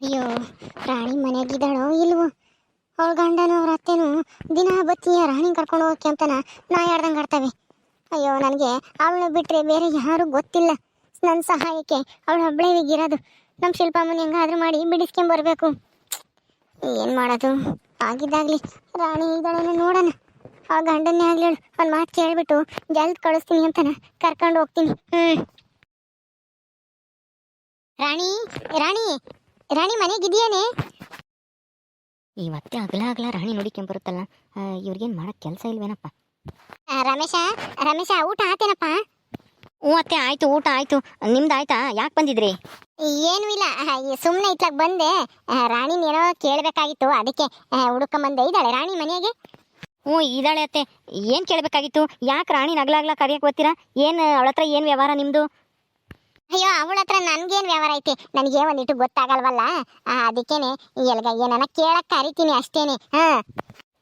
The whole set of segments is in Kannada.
ಅಯ್ಯೋ, ರಾಣಿ ಮನೆಗಿದ್ದಾಳೋ ಇಲ್ವೋ? ಅವಳ ಗಂಡನೂ ಅವ್ರ ಅತ್ತೆನೂ ದಿನ ಬತ್ತಿಯ ರಾಣಿ ಕರ್ಕೊಂಡು ಹೋಗಕ್ಕೆ ಅಂತನ ನಾ ಯಾರ್ದಂಗೆ ಆಡ್ತವೆ. ಅಯ್ಯೋ, ನನಗೆ ಅವಳನ್ನ ಬಿಟ್ಟರೆ ಬೇರೆ ಯಾರೂ ಗೊತ್ತಿಲ್ಲ. ನನ್ನ ಸಹಾಯಕ್ಕೆ ಅವಳು ಇರೋದು. ನಮ್ಮ ಶಿಲ್ಪಮ್ಮನ ಹೆಂಗಾದ್ರೂ ಮಾಡಿ ಬಿಡಿಸ್ಕೊಂಬರ್ಬೇಕು ಏನು ಮಾಡೋದು? ಆಗಿದ್ದಾಗಲಿ ರಾಣಿ ಇದ್ದಾಳೇನೋ ನೋಡೋಣ. ಆ ಗಂಡನ್ನೇ ಆಗ್ಲಿ ಒಂದು ಮಾತು ಕೇಳಿಬಿಟ್ಟು ಜಲ್ದ್ ಕಳಿಸ್ತೀನಿ ಅಂತನ ಕರ್ಕೊಂಡು ಹೋಗ್ತೀನಿ. ಹ್ಞೂ ರಾಣಿ ರಾಣಿ ರಾಣಿ ಮನೆಗಿದೆಯೇನೆ? ಮತ್ತೆ ಅಗಲ ಅಗಲ ರಾಣಿ ನೋಡಿಕೊಂಡ್ ಬರುತ್ತಲ್ಲ ಇವ್ರಿಗೇನು ಮಾಡಕ್ ಕೆಲಸ ಇಲ್ವೇನಪ್ಪ? ರಮೇಶ ರಮೇಶ ಊಟ ಆತೇನಪ್ಪ? ಹ್ಞೂ ಅತ್ತೆ ಆಯ್ತು ಊಟ ಆಯ್ತು. ನಿಮ್ದು ಆಯ್ತಾ ಯಾಕೆ ಬಂದಿದ್ರಿ? ಏನೂ ಇಲ್ಲ ಸುಮ್ಮನೆ ಇತ್ಲಾಗ ಬಂದೆ. ರಾಣಿನ ಏನೋ ಕೇಳಬೇಕಾಗಿತ್ತು ಅದಕ್ಕೆ ಹುಡುಕೊಂಬಂದೆ. ಇದ್ದಾಳೆ ರಾಣಿ ಮನೆಗೆ? ಹ್ಞೂ ಇದ್ದಾಳೆ ಅತ್ತೆ. ಏನು ಕೇಳಬೇಕಾಗಿತ್ತು? ಯಾಕೆ ರಾಣಿ ನಗಲಾಗ್ಲಾ ಕರಿಯಕ್ಕೆ ಬರ್ತೀರಾ ಏನು ಅವಳ ಹತ್ರ ಏನು ವ್ಯವಹಾರ ನಿಮ್ಮದು ಅಯ್ಯೋ ಅವಳ ಹತ್ರ ನನ್ಗೇನು ವ್ಯವಹಾರ ಐತಿ? ನನಗೆ ಒಂದಿಟ್ಟು ಗೊತ್ತಾಗಲ್ವಲ್ಲ? ಅದಕ್ಕೇನೆ ಎಲ್ಗ ಏನನ ಕೇಳಕ್ ಕರಿತೀನಿ ಅಷ್ಟೇನೆ. ಹಾ.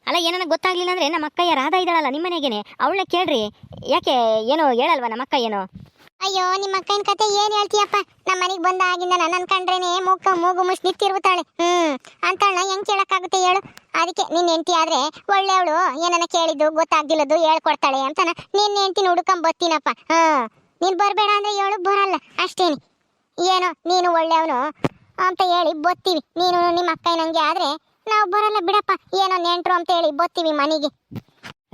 ಅಲ್ಲ ಏನನ ಗೊತ್ತಾಗ್ಲಿಲ್ಲ ಅಂದ್ರೆ ನಮ್ಮ ಅಕ್ಕಯ್ಯ ರಾಧಾ ಇದ್ದಾಳಲ್ಲ ನಿಮ್ಮ ಮನೆಗೇನೆ. ಅವಳನ್ನ ಕೇಳ್ರಿ. ಯಾಕೆ ಏನೋ ಹೇಳಲ್ವಾ ನಮ್ಮ ಅಕ್ಕ ಏನೋ? ಅಯ್ಯೋ ನಿಮ್ಮ ಅಕ್ಕನ ಕತೆ ಏನ್ ಹೇಳ್ತೀಯಪ್ಪ? ನಮ್ಮ ಮನೆಗೆ ಬಂದ ಆಗಿಂದ ನನ್ನ ಅನ್ಕಂಡ್ರೇನೆ ಮೂಕ ಮೂಗು ಮುಸ್ ನಿಂತಿರ್ತಾಳೆ ಹ್ಮ್. ಅಂತಳ್ನ ಹೆಂಗ್ ಕೇಳಕ್ಕಾಗುತ್ತೆ ಹೇಳು? ಅದಕ್ಕೆ ನಿನ್ನ ಹೆಂಡತಿ ಆದ್ರೆ ಒಳ್ಳೆಯವಳು ಏನನ ಕೇಳಿದ್ದು ಗೊತ್ತಾಗ್ದಿಲ್ಲದು ಹೇಳ್ಕೊಡ್ತಾಳೆ ಅಂತನ ನಿನ್ನ ಹೆಂಡತಿನ ಹುಡ್ಕೊಂಡ್ ಬರ್ತೀನಪ್ಪ ಹಾ. ನೀನ್ ಬರಬೇಡ ಅಂದ್ರೆ ಹೇಳು ಬರಲ್ಲ ಅಷ್ಟೇನೆ. ಏನೋ ನೀನು ಒಳ್ಳೆಯವನು ಅಂತ ಹೇಳಿ ಬತ್ತೀವಿ. ನೀನು ನಿಮ್ಮ ಅಕ್ಕ ನಂಗೆ ಆದ್ರೆ ನಾವು ಬರಲ್ಲ ಬಿಡಪ್ಪ ಏನೋ ನೆಂಟ್ರು ಅಂತ ಹೇಳಿ ಬತ್ತೀವಿ ಮನೆಗೆ.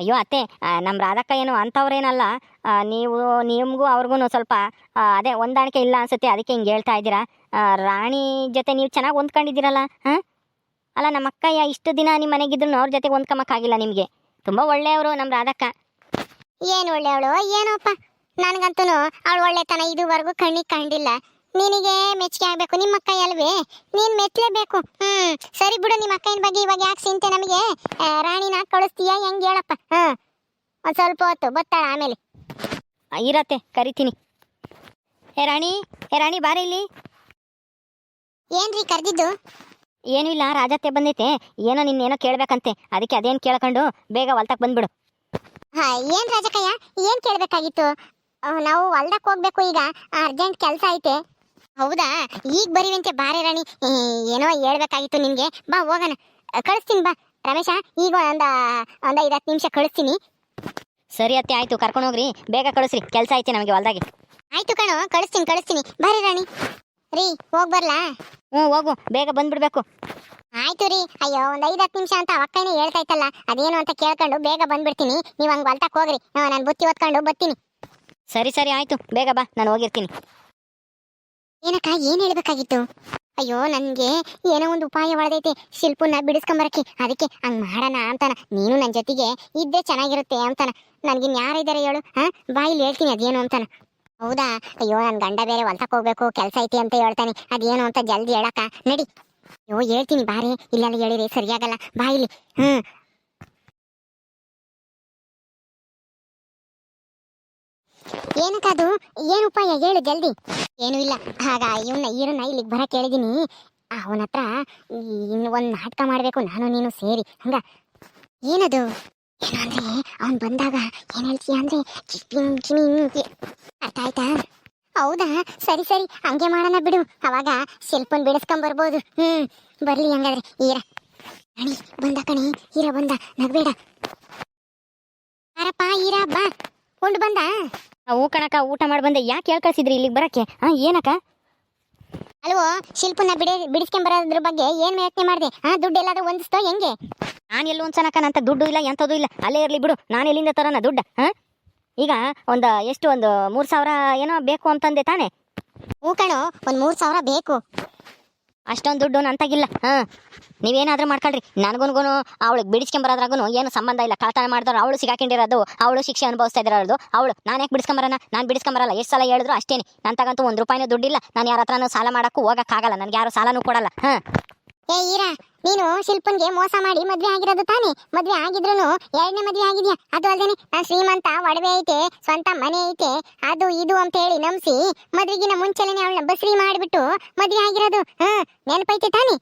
ಅಯ್ಯೋ ಅತ್ತೆ ನಮ್ಮ ರಾಧಕ್ಕ ಏನು ಅಂಥವ್ರೇನಲ್ಲ ನೀವು ನಿಮಗೂ ಅವ್ರಿಗೂ ಸ್ವಲ್ಪ ಅದೇ ಹೊಂದಾಣಿಕೆ ಇಲ್ಲ ಅನ್ಸುತ್ತೆ ಅದಕ್ಕೆ ಹಿಂಗೆ ಹೇಳ್ತಾ ಇದ್ದೀರಾ. ರಾಣಿ ಜೊತೆ ನೀವು ಚೆನ್ನಾಗಿ ಹೊಂದ್ಕೊಂಡಿದ್ದೀರಲ್ಲ ಹಾಂ? ಅಲ್ಲ ನಮ್ಮ ಅಕ್ಕಯ್ಯ ಇಷ್ಟು ದಿನ ನಿಮ್ಮ ಮನೆಗಿದ್ರು ಅವ್ರ ಜೊತೆ ಹೊಂದ್ಕೊಂಬಕ್ಕಾಗಿಲ್ಲ ನಿಮಗೆ. ತುಂಬ ಒಳ್ಳೆಯವರು ನಮ್ಮ ರಾಧಕ್ಕ. ಏನು ಒಳ್ಳೆಯವಳು? ಏನೋಪ್ಪ? ನನಗಂತೂ ಅವಳು ಒಳ್ಳೆತನ ಇದುವರೆಗೂ ಕಣ್ಣಿಗೆ ಕಂಡಿಲ್ಲ. ನಿನಗೆ ಮೆಚ್ಚುಗೆ ಆಗ್ಬೇಕು ನಿಮ್ಮ ಅಕ್ಕ ಅಲ್ವೇ? ನೀನ್ ಮೆಚ್ಚಲೇಬೇಕು ಹ್ಮ್ ಸರಿ ಬಿಡು ನಿಮ್ಮ ಅಕ್ಕನ ಬಗ್ಗೆ ಇವಾಗ ಯಾಕೆ ಚಿಂತೆ ನಮಗೆ? ರಾಣಿ ರಾಣಿನ ಕಳಿಸ್ತೀಯಾ ಹೆಂಗ್ ಹೇಳಪ್ಪ? ಹ್ಮ್ ಒಂದ್ ಸ್ವಲ್ಪ ಹೊತ್ತು ಬತ್ತಾಳ ಆಮೇಲೆ. ಇರತ್ತೆ ಕರಿತೀನಿ. ಏ ರಾಣಿ ಏ ರಾಣಿ ಬಾರಿ ಇಲ್ಲಿ. ಏನ್ರಿ ಕರೆದಿದ್ದು? ಏನೂ ಇಲ್ಲ ರಾಜತ್ತೆ ಬಂದೈತೆ. ಏನೋ ನಿನ್ನೇನೋ ಕೇಳಬೇಕಂತೆ. ಅದಕ್ಕೆ ಅದೇನ್ ಕೇಳ್ಕೊಂಡು ಬೇಗ ಹೊಲ್ತಕ್ಕೆ ಬಂದ್ಬಿಡು. ಹಾ ಏನ್ ರಾಜಕಯ್ಯ? ಏನ್ ಕೇಳ್ಬೇಕಾಗಿತ್ತು? ನಾವು ಹೊಲ್ದಕ್ಕೆ ಹೋಗ್ಬೇಕು ಈಗ. ಅರ್ಜೆಂಟ್ ಕೆಲಸ ಐತೆ. ಹೌದಾ? ಈಗ ಬರೀವಂತೆ ಬಾರೆ ರಾಣಿ. ಏನೋ ಹೇಳ್ಬೇಕಾಗಿತ್ತು ನಿಮ್ಗೆ ಬಾ ಹೋಗೋಣ. ಕಳಿಸ್ತೀನಿ ಬಾ. ರಮೇಶ ಈಗ ಒಂದ ಒಂದ್ ಐದು ಹತ್ತು ನಿಮಿಷ ಕಳಿಸ್ತೀನಿ. ಸರಿ ಅತ್ತೆ ಆಯಿತು. ಕರ್ಕೊಂಡೋಗ್ರಿ ಬೇಗ ಕಳಿಸ್ರಿ. ಕೆಲಸ ಐತೆ ನಮಗೆ ಹೊಲ್ದಾಗೆ. ಆಯ್ತು ಕಣೋ. ಕಳಿಸ್ತೀನಿ ಕಳಿಸ್ತೀನಿ. ಬಾರಿ ರಾಣಿ. ರೀ ಹೋಗ್ ಬರ್ಲಾ? ಹ್ಞೂ ಹೋಗು. ಬೇಗ ಬಂದ್ಬಿಡ್ಬೇಕು. ಆಯ್ತು ರೀ. ಅಯ್ಯೋ ಒಂದ್ ಐದು ಹತ್ತು ನಿಮಿಷ ಅಂತ ಅಕ್ಕನೇ ಹೇಳ್ತಾ ಇತ್ತಲ್ಲ. ಅದೇನು ಅಂತ ಕೇಳ್ಕೊಂಡು ಬೇಗ ಬಂದ್ಬಿಡ್ತೀನಿ. ನೀವು ಹಂಗ್ ಹೊಲ್ತಕ್ಕೆ ಹೋಗ್ರಿ. ನಾನು ಬುತ್ತಿ ಓದ್ಕೊಂಡು ಬರ್ತೀನಿ. ಸರಿ ಸರಿ, ಆಯ್ತು. ಬೇಗ ಬಾ, ನಾನು ಹೋಗಿರ್ತೀನಿ. ಏನಕ್ಕ, ಏನ್ ಹೇಳ್ಬೇಕಾಗಿತ್ತು? ಅಯ್ಯೋ, ನನ್ಗೆ ಏನೋ ಒಂದು ಉಪಾಯ ಒಳದೈತೆ. ಶಿಲ್ಪನ್ನ ಬಿಡಿಸ್ಕೊಂಬರಕ್ಕೆ. ಅದಕ್ಕೆ ಹಂಗ್ ಮಾಡೋಣ ಅಂತಾನ. ನೀನು ನನ್ ಜೊತೆಗೆ ಇದ್ದೇ ಚೆನ್ನಾಗಿರುತ್ತೆ ಅಂತಾನ. ನನ್ಗಿನ್ ಯಾರಿದ್ದಾರೆ ಹೇಳು, ಹಾ? ಬಾಯಿಲಿ ಹೇಳ್ತೀನಿ, ಅದೇನು ಅಂತಾನ. ಹೌದಾ? ಅಯ್ಯೋ, ನನ್ ಗಂಡ ಬೇರೆ ಹೊಲ್ತಕ್ ಹೋಗ್ಬೇಕು, ಕೆಲ್ಸ ಐತಿ ಅಂತ ಹೇಳ್ತಾನೆ. ಅದೇನು ಅಂತ ಜಲ್ದಿ ಹೇಳಕ್ಕ. ನಡಿ. ಅಯ್ಯೋ, ಹೇಳ್ತೀನಿ, ಬಾರಿ. ಇಲ್ಲೆಲ್ಲ ಹೇಳಿರಿ, ಸರಿಯಾಗಲ್ಲ. ಬಾಯಿಲಿ ಹ್ಮ್ ಏನಕ್ಕದು ಏನು ಉಪಾಯ? ಹೇಳು ಜಲ್ದಿ. ಏನು ಇಲ್ಲ. ಆಗ ಇವನ್ನ ಈರನ್ನ ಇಲ್ಲಿಗೆ ಬರಕ್ಕೆ ಹೇಳಿದೀನಿ. ಅವನ ಹತ್ರ ಇನ್ನು ಒಂದು ನಾಟಕ ಮಾಡಬೇಕು, ನಾನು ನೀನು ಸೇರಿ. ಹಂಗ? ಏನದು? ಏನು ಅಂದ್ರೆ, ಅವನ್ ಬಂದಾಗ ಏನ್ ಹೇಳ್ತೀಯ ಅಂದ್ರೆ ಅರ್ಥ ಆಯ್ತಾ? ಹೌದಾ? ಸರಿ ಸರಿ. ಹಂಗೆ ಮಾಡೋಣ ಬಿಡು. ಅವಾಗ ಸೆಲ್ಫೋನ್ ಬಿಡಿಸ್ಕೊಂಡ್ ಬರ್ಬೋದು. ಹ್ಮ್. ಬರ್ಲಿ ಹಂಗಾದ್ರೆ. ಈರ ಅಣಿ, ಬಂದ ಕಣಿ. ಈರ ಬಂದ. ನಗಬೇಡ. ಅರಪ್ಪ ಈರ ಬಾ. ಕೊಂಡು ಬಂದ? ಹೂ ಕಣಕ ಊಟ ಮಾಡಿ ಬಂದೆ. ಯಾಕೆ ಹೇಳ್ ಕಳ್ಸಿದ್ರಿ ಇಲ್ಲಿಗೆ ಬರಕ್ಕೆ? ಹಾಂ ಏನಕ್ಕ? ಅಲ್ವೋ ಶಿಲ್ಪನ ಬಿಡಿ ಬಿಡಿಸ್ಕೊಂಡ್ ಬರೋದ್ರ ಬಗ್ಗೆ ಏನ್ ಯೋಚನೆ ಮಾಡಿದೆ? ಹಾ ದುಡ್ಡು ಎಲ್ಲಾದ್ರೂ ಹೊಂದಿಸ್ತೋ ಹೆಂಗೆ? ನಾನು ಎಲ್ಲಿ ಹೊಂದ್ಸನಕ ನಂತ ದುಡ್ಡು ಇಲ್ಲ ಎಂಥದ್ದು ಇಲ್ಲ. ಅಲ್ಲೇ ಇರಲಿ ಬಿಡು ನಾನು ಎಲ್ಲಿಂದ ತರೋಣ ದುಡ್ಡು ಹಾಂ ಈಗ ಒಂದು ಎಷ್ಟು ಒಂದು ಮೂರು ಸಾವಿರ ಏನೋ ಬೇಕು ಅಂತಂದೆ ತಾನೆ? ಹ್ಞೂ ಕಣೋ ಒಂದ್ ಮೂರ್ ಸಾವಿರ ಬೇಕು. ಅಷ್ಟೊಂದು ದುಡ್ಡು ನಂತಾಗಿಲ್ಲ. ಹಾಂ, ನೀವೇನಾದ್ರೂ ಮಾಡ್ಕೊಳ್ರಿ. ನನಗುನ್ಗೂ ಅವಳಿಗೆ ಬಿಡಿಸ್ಕೊಂಬರೋದ್ರಾಗೂ ಏನು ಸಂಬಂಧ ಇಲ್ಲ. ಕಳ್ತನ ಮಾಡಿದ್ರು ಅವಳು ಸಿಗಾಕೊಂಡಿರೋದು, ಅವಳು ಶಿಕ್ಷೆ ಅನುಭವಿಸ್ತಾ ಇರೋದು ಅವಳು ನಾನು ಯಾಕೆ ಬಿಡಿಸ್ಕೊಂಬರೋಣ? ನಾನು ಬಿಡಿಸ್ಕೊಂಬರಲ್ಲ, ಎಷ್ಟು ಸಲ ಹೇಳಿದ್ರು ಅಷ್ಟೇನೆ. ನನ್ನ ತಗಂತೂ ಒಂದು ರೂಪಾಯಿನೂ ದುಡ್ಡಿಲ್ಲ. ನಾನು ಯಾರ ಹತ್ರನೂ ಸಾಲ ಮಾಡೋಕ್ಕೂ ಹೋಗೋಕ್ಕಾಗಲ್ಲ. ನನಗೆ ಯಾರು ಸಾಲನೂ ಕೊಡಲ್ಲ. ಹಾಂ. ಏ ಈರಾ ನೀನು ಶಿಲ್ಪನ್ಗೆ ಮೋಸ ಮಾಡಿ ಮದ್ವೆ ಆಗಿರೋದು ತಾನೇ? ಮದ್ವೆ ಆಗಿದ್ರು ಎರಡನೇ ಮದ್ವೆ ಆಗಿದ್ಯಾ? ಅದು ಅಲ್ದೇನೆ ನಾನು ಶ್ರೀಮಂತ ಒಡವೆ ಐತೆ ಸ್ವಂತ ಮನೆ ಐತೆ ಅದು ಇದು ಅಂತ ಹೇಳಿ ನಂಬಿಸಿ ಮದ್ವೆಗಿನ ಮುಂಚೆನೆ ಅವಳನ್ನ ಬಸ್ರಿ ಮಾಡಿಬಿಟ್ಟು ಮದ್ವೆ ಆಗಿರೋದು. ಹಾ ನೆನಪೈತೆ ತಾನೇ?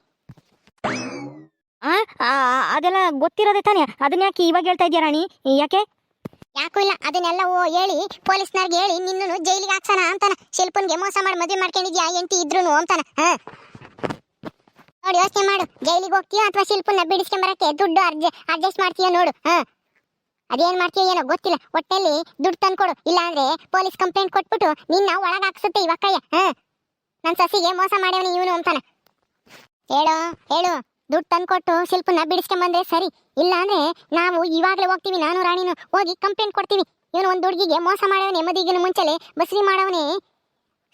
ಅದೆಲ್ಲ ಗೊತ್ತಿರೋದೇ ತಾನೇ? ಅದನ್ನ ಯಾಕೆ ಇವಾಗ ಹೇಳ್ತಾ ಇದೆಯಾ ರಾಣಿ? ಯಾಕೆ? ಯಾಕೂ ಇಲ್ಲ ಅದನ್ನೆಲ್ಲ ಓ ಹೇಳಿ ಪೊಲೀಸ್ನವ್ರಿಗೆ ಹೇಳಿ ನಿನ್ನನು ಜೈಲಿಗೆ ಹಾಕ್ಸಣ ಅಂತಾನ. ಶಿಲ್ಪನ್ಗೆ ಮೋಸ ಮಾಡಿ ಮದ್ವೆ ಮಾಡ್ಕೊಂಡಿದ್ಯಾ ಎಂಟಿ ಇದ್ರು ಅಂತಾನ. ಹಾ. ನೋಡಿ, ಯೋಚನೆ ಮಾಡು. ಜೈಲಿಗೆ ಹೋಗ್ತೀಯೋ ಅಥವಾ ಶಿಲ್ಪನ್ನ ಬಿಡಿಸ್ಕೊಂಬರಕ್ಕೆ ದುಡ್ಡು ಅರ್ಜೆ, ಅಡ್ಜಸ್ಟ್ ಮಾಡ್ತೀಯೋ ನೋಡು, ಹಾ? ಅದೇನ್ ಮಾಡ್ತೀಯ ಏನೋ ಗೊತ್ತಿಲ್ಲ. ಒಟ್ಟಲ್ಲಿ ದುಡ್ಡು ತಂದ್ಕೊಡು. ಇಲ್ಲಾಂದ್ರೆ ಪೊಲೀಸ್ ಕಂಪ್ಲೇಂಟ್ ಕೊಟ್ಬಿಟ್ಟು ನಿನ್ನ ಒಳಗ್ ಹಾಕ್ಸುತ್ತೆ ಇವಕ್ಕಯ್ಯ ಹಾ? ನನ್ ಸಸಿಗೆ ಮೋಸ ಮಾಡ್ಯವನು ಇವನು ಅಂತಾನೆ. ಹೇಳು ಹೇಳು. ದುಡ್ಡು ತಂದ್ಕೊಟ್ಟು ಶಿಲ್ಪನ್ನ ಬಿಡಿಸ್ಕೊಂಬಂದ್ರೆ ಸರಿ. ಇಲ್ಲ ಅಂದ್ರೆ ನಾವು ಇವಾಗಲೇ ಹೋಗ್ತೀವಿ, ನಾನು ರಾಣಿನು ಹೋಗಿ ಕಂಪ್ಲೇಂಟ್ ಕೊಡ್ತೀವಿ. ಇವನು ಒಂದು ಹುಡುಗಿಗೆ ಮೋಸ ಮಾಡವನೇ ಮದಿಗಿನ ಮುಂಚೆಲೆ, ಬಸ್ರಿ ಮಾಡವನೆ.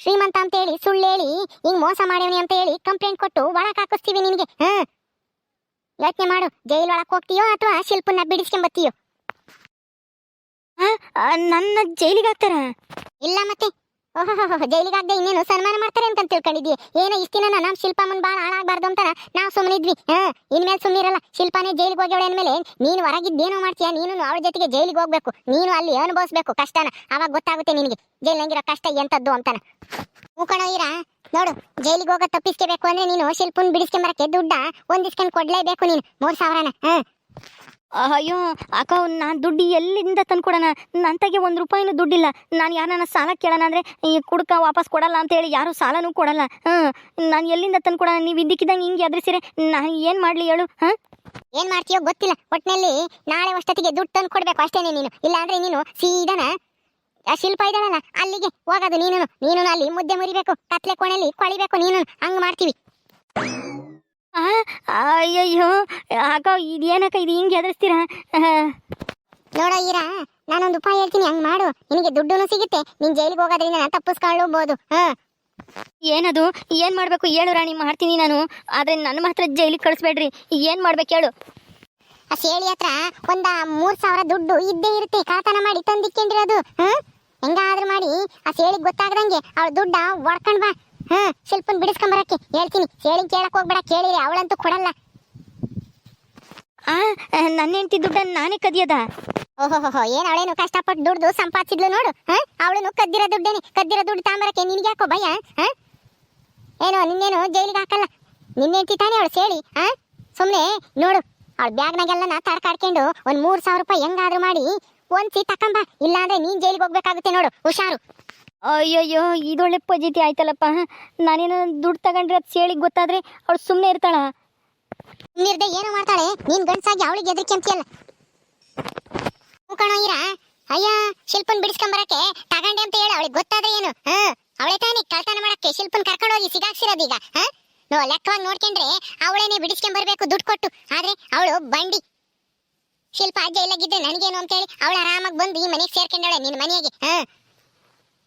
ಶ್ರೀಮಂತ ಅಂತ ಹೇಳಿ ಸುಳ್ಳು ಹೇಳಿ ಹಿಂಗ್ ಮೋಸ ಮಾಡೇವನಿ ಅಂತ ಹೇಳಿ ಕಂಪ್ಲೇಂಟ್ ಕೊಟ್ಟು ಒಳಕ್ ಹಾಕಿಸ್ತೀವಿ ನಿನಗೆ. ಹಾ? ಯೋಚನೆ ಮಾಡು ಜೈಲ್ ಒಳಕ್ ಹೋಗ್ತೀಯೋ ಅಥವಾ ಶಿಲ್ಪನ್ನ ಬಿಡಿಸ್ಕೊಂಬತ್ತೀಯೋ ನನ್ನ ಜೈಲಿಗೆ ಹಾಕ್ತಾರ ಇಲ್ಲ ಮತ್ತೆ. ಓಹೋ ಜೈಲಿಗೆ ಆಗದೆ ಇನ್ನೇನು ಸನ್ಮಾನ ಮಾಡ್ತಾರೆ ಅಂತ ತಿಳ್ಕೊಂಡಿದ್ವಿ ಏನೋ ಇಷ್ಟ ದಿನ ಶಿಲ್ಪ ಮುಂದ್ ಭಾಳ ಹಾಳಾಗಬಾರದು ಅಂತ ನಾವು ಸುಮ್ಮನಿದ್ವಿ ಹಾ, ಇನ್ಮೇಲೆ ಸುಮ್ಮನಿರಲ್ಲ ಶಿಲ್ಪಾನೇ ಜೈಲಿಗೆ ಹೋಗ್ಯವಳೆ ಅಂದ್ಮೇಲೆ, ನೀನು ಹೊರಗಿದ್ದೇನೋ ಮಾಡ್ತೀಯ? ನೀನು ಅವಳ ಜೊತೆಗೆ ಜೈಲಿಗೆ ಹೋಗ್ಬೇಕು. ನೀನು ಅಲ್ಲಿ ಅನುಭವಿಸ್ಬೇಕು ಕಷ್ಟನ. ಅವಾಗ ಗೊತ್ತಾಗುತ್ತೆ ನಿನಗೆ. ಜೈಲಿನಂಗಿರೋ ಕಷ್ಟ ಎಂತದ್ದು ಅಂತಾನ. ಮೂಕಣ ಇರ ನೋಡು, ಜೈಲಿಗೆ ಹೋಗ ತಪ್ಪಿಸ್ಕೋಬೇಕು ಅಂದ್ರೆ ನೀನು ಶಿಲ್ಪನ್ ಬಿಡಿಸ್ಕೊಂಬರಕ್ಕೆ ದುಡ್ಡ ಒಂದಿಸ್ಕೊಂಡ್ ಕೊಡ್ಲೇಬೇಕು ನೀನು. ಮೂರ್ ಸಾವಿರನ. ಹಾ. ಅಯ್ಯೋ, ಅಕ್ಕ ನಾನು ದುಡ್ಡು ಎಲ್ಲಿಂದ ತಂದ್ಕೊಡಣ? ನನ್ನ ತಗೆ ಒಂದು ರೂಪಾಯಿನೂ ದುಡ್ಡಿಲ್ಲ. ನಾನು ಯಾರನ್ನ ಸಾಲ ಕೇಳೋಣ ಅಂದರೆ ಈ ಕುಡ್ಕ ವಾಪಸ್ ಕೊಡಲ್ಲ ಅಂತ ಹೇಳಿ ಯಾರು ಸಾಲನೂ ಕೊಡಲ್ಲ. ಹಾಂ ನಾನು ಎಲ್ಲಿಂದ ತಂದ್ಕೊಡೋಣ? ನೀವು ಇದ್ದಕ್ಕಿದ್ದಂಗೆ ಹಿಂಗೆ ಎದುರಿಸಿರೆ. ನಾನು ಏನು ಮಾಡಲಿ ಹೇಳು, ಹಾಂ? ಏನ್ ಮಾಡ್ತೀಯೋ ಗೊತ್ತಿಲ್ಲ. ಒಟ್ಟಿನಲ್ಲಿ ನಾಳೆ ಅಷ್ಟೊತ್ತಿಗೆ ದುಡ್ಡು ತಂದು ಕೊಡಬೇಕು ಅಷ್ಟೇನೆ ನೀನು. ಇಲ್ಲ ಅಂದ್ರೆ ನೀನು ಸೀದಾನ, ಆ ಶಿಲ್ಪ ಇದ್ದಾಳಲ್ಲ, ಅಲ್ಲಿಗೆ ಹೋಗೋದು ನೀನು ನೀನು ಅಲ್ಲಿ ಮುದ್ದೆ ಮುರಿಬೇಕು, ಕತ್ಲೆ ಕೋಣೆಯಲ್ಲಿ ಕೊಳಿಬೇಕು ನೀನು ಹಂಗ್ ಮಾಡ್ತೀವಿ. ಅಯ್ಯಯ್ಯೋ ಅಕ್ಕ ಇದೇನಕ್ಕ ಇದು ಹಿಂಗೆ ಎದುರಿಸ್ತೀರಾ ನೋಡ ಈರ ನಾನೊಂದು ಉಪಾಯ ಹೇಳ್ತೀನಿ ಹಂಗೆ ಮಾಡು. ನಿನಗೆ ದುಡ್ಡು ಸಿಗುತ್ತೆ. ನೀನ್ ಜೈಲಿಗೆ ಹೋಗೋದ್ರಿಂದ ನಾನು ತಪ್ಪಿಸ್ಕೊಳ್ಳಬಹುದು ಹಾ ಏನದು? ಏನು ಮಾಡಬೇಕು ಹೇಳು ರಾಣಿ ಮಾಡ್ತೀನಿ ನಾನು. ಆದರೆ ನನ್ನ ಮಾತ್ರ ಜೈಲಿಗೆ ಕಳಿಸ್ಬೇಡ್ರಿ. ಏನು ಮಾಡ್ಬೇಕು ಹೇಳು. ಆ ಸೇಳಿ ಹತ್ರ ಒಂದು ಮೂರು ಸಾವಿರ ದುಡ್ಡು ಇದ್ದೇ ಇರುತ್ತೆ. ಕಾತನ ಮಾಡಿ ತಂದಿಕ್ಕೊಂಡಿರೋದು. ಹಾ ಹೆಂಗಾದ್ರೂ ಮಾಡಿ. ಆ ಸೇಳಿಗೆ ಗೊತ್ತಾಗದಂಗೆ ಅವಳ ದುಡ್ಡ ಒಡ್ಕೊಂಡ್ ಬಾ. ಹಾ ಸ್ವಲ್ಪ ಬಿಡಿಸ್ಕೊಂಬರಕ್ಕೆ. ಹೇಳ್ತೀನಿ ಹೇಳಿ ಕೇಳಕ್ ಹೋಗ್ಬೇಡ ಕೇಳಿರಿ ಅವಳಂತೂ ಕೊಡಲ್ಲ. ಆ ನನ್ನ ಹೆಂಡತಿ ದುಡ್ಡನ್ನು ನಾನೇ ಕದಿಯದ? ಓಹೋಹೋ ಏನ್ ಅವಳೇನು ಕಷ್ಟಪಟ್ಟು ದುಡ್ದು ಸಂಪಾದಿಸಿದ್ಲು ನೋಡು ಹಾ? ಅವಳನು ಕದ್ದಿರೋ ದುಡ್ಡೇನೆ ಕದ್ದಿರೋ ದುಡ್ಡು ತಾಂಬರಕ್ಕೆ ನಿನ್ಗೆ ಯಾಕೋ ಭಯ ಹಾ? ಏನೋ ನಿನ್ನೇನು ಜೈಲಿಗೆ ಹಾಕಲ್ಲ? ನಿನ್ನೆ ತಾನೇ ಅವಳು ಸೇಳಿ ಹಾ? ಸುಮ್ಮನೆ ನೋಡು ಅವಳ ಬ್ಯಾಗ್ನಾಗೆಲ್ಲ ತಡ್ಕಾಡ್ಕೊಂಡು ಒಂದು ಮೂರ್ ಸಾವಿರ ರೂಪಾಯಿ ಹೆಂಗಾದ್ರೂ ಮಾಡಿ ಒಂದ್ಸಿ ತಕೊಂಬ ಇಲ್ಲಾಂದ್ರೆ ನೀನ್ ಜೈಲಿಗೆ ಹೋಗ್ಬೇಕಾಗುತ್ತೆ ನೋಡು ಹುಷಾರು. ಅಯ್ಯಯ್ಯೋ ಇದೊಳ್ಳೆ ಪಜಿತಿ ಆಯ್ತಲ್ಲಪ್ಪ. ನಾನೇನೋ ದುಡ್ಡು ತಗೊಂಡ್ರೆ ಅದು ಸೇಳಿಗೆ ಗೊತ್ತಾದ್ರೆ ಅವಳು ಸುಮ್ಮನೆ ಇರ್ತಾಳ. ನಿರ್ದೆ ಏನು ಮಾಡ್ತಾಳೆ. ನೀನ್ ಗಂಡ್ಸಾಗಿ ಅವಳಿಗೆ ಎದ್ರಿಕೆ ಅಂತೀಯಲ್ಲ. ಕಣೋ ಅಯ್ಯ, ಶಿಲ್ಪನ್ ಬಿಡಿಸ್ಕೊಂಬರಕ್ಕೆ ತಗೊಂಡೆ ಅಂತ ಹೇಳಿ, ಅವಳಿಗೆ ಗೊತ್ತಾದ್ರೆ ಏನು? ಹಾ, ಅವಳೆ ತಾನೇ ಕಳ್ತನ ಮಾಡಕ್ಕೆ ಶಿಲ್ಪನ್ ಕರ್ಕೊಂಡು ಕರ್ಕೊಂಡೋಗಿ ಸಿಗಾಕ್ಸಿರೋದೀಗ, ಹಾ? ನೋ, ಲೆಕ್ಕವಾಗಿ ನೋಡ್ಕೊಂಡ್ರೆ ಅವಳೇನೆ ಬಿಡಿಸ್ಕೊಂಬರ್ಬೇಕು ದುಡ್ಡು ಕೊಟ್ಟು. ಆದ್ರೆ ಅವಳು ಬಂಡಿ. ಶಿಲ್ಪ ಅಜ್ಜ ಇಲ್ಲಗಿದ್ದೆ ನನಗೇನು ಅಂತ ಹೇಳಿ ಅವಳು ಆರಾಮಾಗಿ ಬಂದು ಈ ಮನೆಗೆ ಸೇರ್ಕೊಂಡವಳೆ ನಿನ್ನ ಮನೆಗೆ, ಹಾ?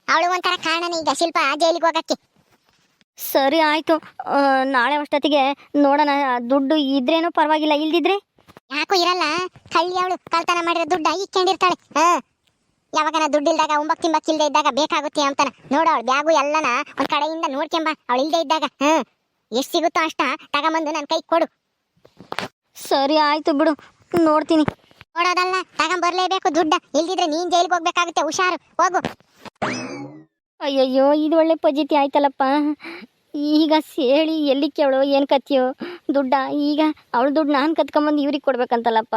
ಅವಳು ಒಂಥರ ಕಾರಣ ಈಗ ಶಿಲ್ಪ ಜೈಲಿಗೆ ಹೋಗಕ್ಕೆ. ಸರಿ ಆಯ್ತು. ನಾಳೆ ಅಷ್ಟೊತ್ತಿಗೆ ನೋಡೋಣ. ದುಡ್ಡು ಇದ್ರೇನು ಪರವಾಗಿಲ್ಲ ಇಲ್ದಿದ್ರೆ? ಯಾಕೋ ಇರಲ್ಲ. ಕಳ್ಳಿ ಅವಳು ಕಳ್ತನ ಮಾಡಿರೋ ದುಡ್ಡು ಇಕ್ಕೊಂಡಿರ್ತಾಳೆ. ಹಾ. ಯಾವಾಗನ ದುಡ್ಡು ಇಲ್ದಾಗ ಉಂಬಕ್ ತಿಂಬಕ್ ಇಲ್ದೇ ಇದ್ದಾಗ ಬೇಕಾಗುತ್ತೆ ಅಂತಾನ. ನೋಡು ಅವಳು ಬ್ಯಾಗು ಎಲ್ಲನ ಒಂದ್ ಕಡೆಯಿಂದ ನೋಡ್ಕೊಂಬ. ಅವಳು ಇಲ್ದೇ ಇದ್ದಾಗ ಹಾ. ಎಷ್ಟು ಸಿಗುತ್ತೋ ಅಷ್ಟ ತಗೊಂಬಂದು ನನ್ನ ಕೈ ಕೊಡು. ಸರಿ ಆಯ್ತು ಬಿಡು. ನೋಡ್ತೀನಿ. ನೋಡೋದಲ್ಲ ತಗೊಂಬರ್ಲೇಬೇಕು ದುಡ್ಡ. ಇಲ್ದಿದ್ರೆ ನೀನ್ ಜೈಲಿಗೆ ಹೋಗ್ಬೇಕಾಗುತ್ತೆ. ಹುಷಾರು, ಹೋಗು. ಅಯ್ಯಯ್ಯೋ, ಇದು ಒಳ್ಳೆ ಪಜಿತಿ ಆಯ್ತಲ್ಲಪ್ಪ. ಈಗ ಸೇಳಿ ಎಲ್ಲಿ ಕೇಳು ಏನು ಕತ್ತಿಯೋ ದುಡ್ಡ, ಈಗ ಅವಳು ದುಡ್ಡು ನಾನು ಕತ್ಕೊಂಬಂದು ಇವ್ರಿಗೆ ಕೊಡ್ಬೇಕಂತಲ್ಲಪ್ಪ.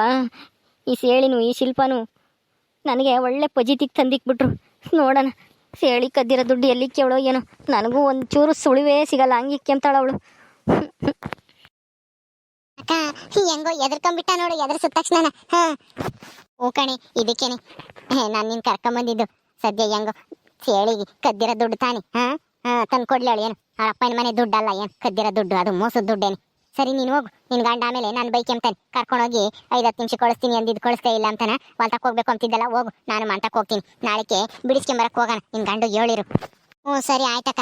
ಈ ಸೇಳಿನು, ಈ ಶಿಲ್ಪನು ನನಗೆ ಒಳ್ಳೆ ಪಜಿತಿಗೆ ತಂದಿಕ್ಬಿಟ್ರು. ನೋಡೋಣ, ಸೇಳಿ ಕದ್ದಿರೋ ದುಡ್ಡು ಎಲ್ಲಿ ಕೇಳೋ ಏನೋ? ನನಗೂ ಒಂದು ಚೂರು ಸುಳಿವೇ ಸಿಗಲ್ಲ. ಹಂಗೆ ಕೆಂತಾಳ ಅವಳು. ಹೆಂಗೋ ಎದ್ರಕೊಂಬಿಟ್ಟ ನೋಡು, ಎದುರಿಸಿದ ತಕ್ಷಣ ಹಾ. ಕಣಿ ಕಣೆ, ಇದಕ್ಕೇನೆ. ನಾನು ನಿನ್ ಕರ್ಕೊಂಬಂದಿದ್ದು. ಸದ್ಯ ಹೆಂಗೋ ಸೇಳಿಗೆ ಕದ್ದಿರ ದುಡ್ಡು ತಾನೆ. ಹಾ ಹಾ, ತಂದು ಕೊಡ್ಲಿ ಅವಳು ಏನು? ಅವ್ರ ಅಪ್ಪನ ಮನೆ ದುಡ್ಡಲ್ಲ ಏನು? ಕದ್ದಿರ ದುಡ್ಡು, ಅದು ಮೋಸದ ದುಡ್ಡೇನು. ಸರಿ, ನೀನು ಹೋಗು. ನಿನ್ ಗಂಡ ಆಮೇಲೆ ನಾನು ಬೈಕ್ ಅಂತಾನೆ ಕರ್ಕೊಂಡೋಗಿ ಐದತ್ತು ನಿಮಿಷ ಕಳಿಸ್ತೀನಿ ಅಂದಿದ್ದು ಕಳಿಸ್ತಾ ಇಲ್ಲ ಅಂತಾನ? ಹೊಲ್ತಕ್ಕೆ ಹೋಗ್ಬೇಕು ಅಂತಿದ್ದಲ್ಲ, ಹೋಗು. ನಾನು ಮಂಟಕ್ಕೆ ಹೋಗ್ತೀನಿ. ನಾಳೆಗೆ ಬಿಡಿಸ್ಕೊಂಬರಕ್ಕೆ ಹೋಗೋಣ. ನಿನ್ ಗಂಡು ಹೇಳಿರು ಹ್ಞೂ, ಸರಿ, ಆಯ್ತಕ್ಕ.